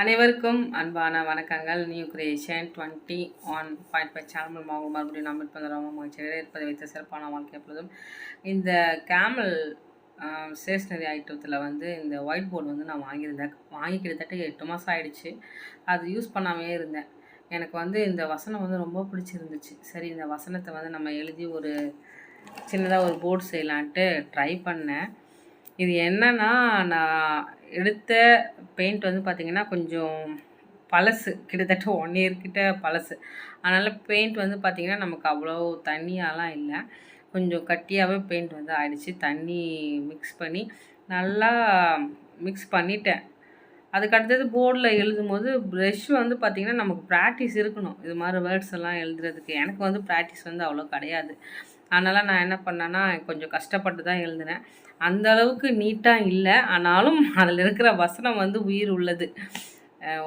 அனைவருக்கும் அன்பான வணக்கங்கள். New creation twenty one point five channel மூலமாக மறுபடியும் நம்ம இப்போ மகிழ்ச்சியாக இருப்பதை வைத்த சிறப்பான வாழ்க்கை எப்பொழுதும். இந்த கேமல் ஸ்டேஷ்னரி ஐட்டத்தில் வந்து இந்த ஒயிட் போர்டு வந்து நான் வாங்கியிருந்தேன். வாங்கி கிட்டத்தட்ட எட்டு மாதம் ஆயிடுச்சு. அது யூஸ் பண்ணாமே இருந்தேன். எனக்கு வந்து இந்த வசனம் வந்து ரொம்ப பிடிச்சிருந்துச்சு. சரி இந்த வசனத்தை வந்து நம்ம எழுதி ஒரு சின்னதாக ஒரு போர்டு செய்யலான்ட்டு ட்ரை பண்ணேன். இது என்னன்னா நான் எடுத்த பெயிண்ட் வந்து பார்த்திங்கன்னா கொஞ்சம் பழசு. கிட்டத்தட்ட ஒன் இயர்கிட்ட பழசு. அதனால் பெயிண்ட் வந்து பார்த்திங்கன்னா நமக்கு அவ்வளோ தண்ணியாலாம் இல்லை. கொஞ்சம் கட்டியாகவே பெயிண்ட் வந்து ஆயிடுச்சு. தண்ணி மிக்ஸ் பண்ணி நல்லா மிக்ஸ் பண்ணிட்டேன். அதுக்கு அடுத்தது போர்டில் எழுதும்போது ப்ரெஷ் வந்து பார்த்திங்கன்னா நமக்கு ப்ராக்டிஸ் இருக்கணும். இது மாதிரி வேர்ட்ஸ் எல்லாம் எழுதுறதுக்கு. எனக்கு வந்து ப்ராக்டிஸ் வந்து அவ்வளோ கிடையாது. அதனால் நான் என்ன பண்ணேன்னா கொஞ்சம் கஷ்டப்பட்டு தான் எழுதினேன். அந்த அளவுக்கு நீட்டாக இல்லை. ஆனாலும் அதில் இருக்கிற வசனம் வந்து உயிர் உள்ளது.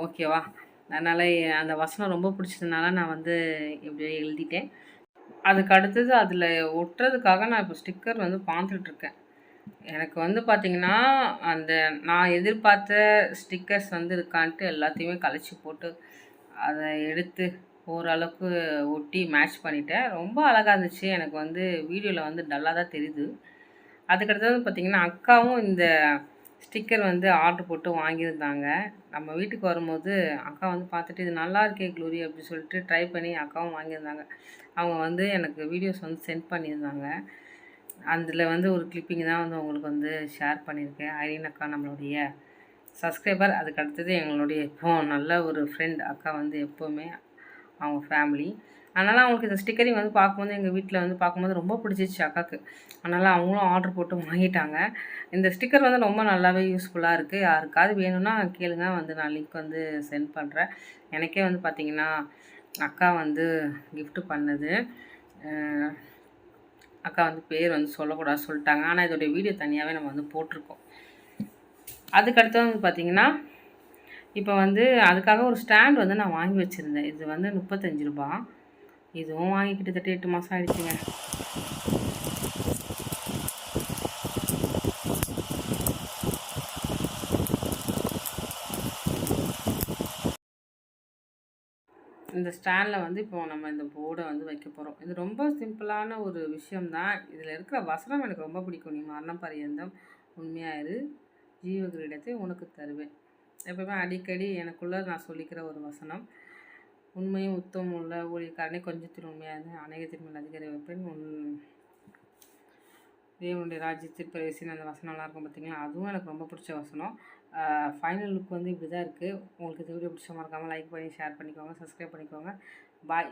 ஓகேவா அதனால் அந்த வசனம் ரொம்ப பிடிச்சதுனால நான் வந்து இப்படி எழுதிட்டேன். அதுக்கு அடுத்தது அதில் ஒட்டுறதுக்காக நான் இப்போ ஸ்டிக்கர் வந்து பார்த்துட்ருக்கேன் எனக்கு வந்து பார்த்திங்கன்னா அந்த நான் எதிர்பார்த்த ஸ்டிக்கர்ஸ் வந்து இருக்கான்ட்டு எல்லாத்தையுமே கழிச்சு போட்டு அதை எடுத்து ஓரளவுக்கு ஒட்டி மேட்ச் பண்ணிட்டேன். ரொம்ப அழகாக இருந்துச்சு. எனக்கு வந்து வீடியோவில் வந்து டல்லாக தான் தெரியுது. அதுக்கடுத்தது பார்த்திங்கன்னா அக்காவும் இந்த ஸ்டிக்கர் வந்து ஆர்டர் போட்டு வாங்கியிருந்தாங்க. நம்ம வீட்டுக்கு வரும்போது அக்கா வந்து பார்த்துட்டு இது நல்லா இருக்கே க்ளூரி அப்படின்னு சொல்லிட்டு ட்ரை பண்ணி அக்காவும் வாங்கியிருந்தாங்க. அவங்க வந்து எனக்கு வீடியோஸ் வந்து சென்ட் பண்ணியிருந்தாங்க. அதில் வந்து ஒரு கிளிப்பிங் தான் வந்து உங்களுக்கு வந்து ஷேர் பண்ணியிருக்கேன். ஐரின் அக்கா நம்மளுடைய சப்ஸ்கிரைபர் அதுக்கு அடுத்தது எங்களுடைய இப்போ நல்ல ஒரு ஃப்ரெண்ட் அக்கா வந்து எப்போவுமே அவங்க ஃபேமிலி அதனால் அவங்களுக்கு இந்த ஸ்டிக்கரிங் வந்து பார்க்கும்போது எங்கள் வீட்டில் வந்து பார்க்கும்போது ரொம்ப பிடிச்சிச்சு அக்காவுக்கு அதனால் அவங்களும் ஆர்டர் போட்டு வாங்கிட்டாங்க. இந்த ஸ்டிக்கர் வந்து ரொம்ப நல்லாவே யூஸ்ஃபுல்லாக இருக்குது யாருக்காவது வேணும்னா கேளுங்க. வந்து நான் லிங்க் வந்து சென்ட் பண்ணுறேன் எனக்கே வந்து பார்த்திங்கன்னா அக்கா வந்து கிஃப்ட்டு பண்ணது. அக்கா வந்து பேர் வந்து சொல்லக்கூடாது சொல்லிட்டாங்க. ஆனால் இதோடைய வீடியோ தனியாகவே நம்ம வந்து போட்டிருக்கோம். அதுக்கடுத்து வந்து பார்த்திங்கன்னா இப்போ வந்து அதுக்காக ஒரு ஸ்டாண்ட் வந்து நான் வாங்கி வச்சுருந்தேன். இது வந்து முப்பத்தஞ்சு ரூபா இதுவும் வாங்கி கிட்டத்தட்ட எட்டு மாதம் ஆயிடுச்சுங்க. இந்த ஸ்டாண்டில் வந்து இப்போ நம்ம இந்த போர்டை வந்து வைக்க போகிறோம் இது ரொம்ப சிம்பிளான ஒரு விஷயம்தான். இதில் இருக்கிற வசனம் எனக்கு ரொம்ப பிடிக்கும். நீ மரணம் பரியந்தம் உண்மையாயிரு. ஜீவகிரீடத்தை உனக்கு தருவேன். எப்பவுமே அடிக்கடி எனக்குள்ளே நான் சொல்லிக்கிற ஒரு வசனம். உண்மையும் உத்தமும் உள்ள ஊழியக்காரனே கொஞ்சத்தில் உண்மையாக அநேகத்தின் மேல் அதிகாரி வைப்பேன். உன் தேவனுடைய ராஜ்யத்தில் பிரவேசின அந்த வசனம்லாம் இருக்கும் பார்த்தீங்களா அதுவும் எனக்கு ரொம்ப பிடிச்ச வசனம். ஃபைனல் லுக் வந்து இப்படி தான் இருக்குது உங்களுக்கு இந்த வீடியோ பிடிச்ச மறக்காமல் லைக் பண்ணி ஷேர் பண்ணிக்கோங்க சப்ஸ்கிரைப் பண்ணிக்கோங்க. பாய்